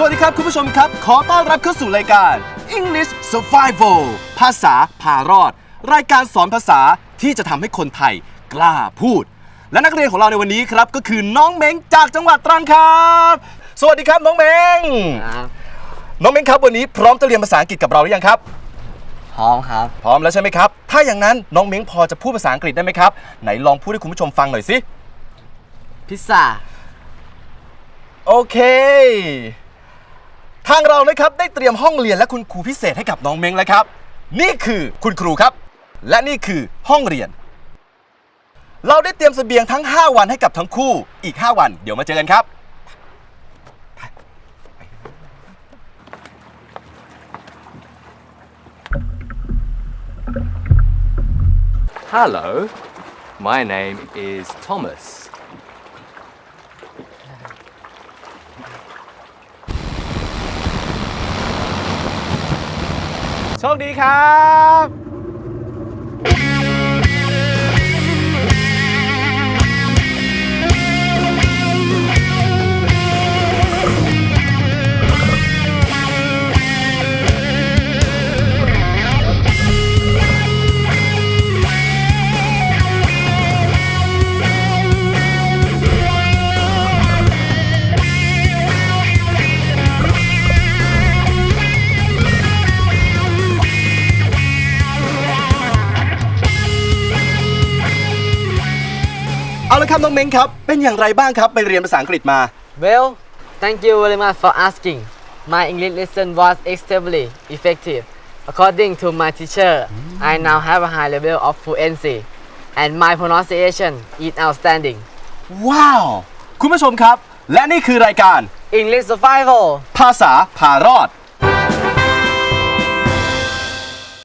สวัสดีครับคุณผู้ชมครับ ขอต้อนรับเข้าสู่รายการ English Survival ภาษาพารอด รายการสอนภาษาที่จะทำให้คนไทยกล้าพูด และนักเรียนของเราในวันนี้ครับ ก็คือน้องเม้งจากจังหวัดตรังครับ สวัสดีครับน้องเม้งครับน้องเม้งครับวันนี้พร้อมจะเรียนภาษาอังกฤษกับเราหรือยังครับ พร้อมครับ พร้อมแล้วใช่ไหมครับ ถ้าอย่างนั้นน้องเม้งพอจะพูดภาษาอังกฤษได้ไหมครับไหนลองพูดให้คุณผู้ชมฟังหน่อยสิพิซซ่าโอเค ทางเรานะครับได้เตรียมห้องเรียนและคุณครูพิเศษให้กับน้องเม้งแล้วครับ นี่คือคุณครูครับ และนี่คือห้องเรียน เราได้เตรียมเสบียงทั้ง 5 วันให้กับทั้งคู่อีก 5 วัน เดี๋ยวมาเจอกันครับ Hello, my name is Thomas. โชคดีครับ เอาละครับน้องเม้งครับ เป็นอย่างไรบ้างครับไปเรียนภาษาอังกฤษมา Well thank you very much for asking my English lesson was extremely effective according to my teacher I now have a high level of fluency and my pronunciation is outstanding ว้าว คุณผู้ชมครับ และนี่คือรายการ English survival ภาษาพารอด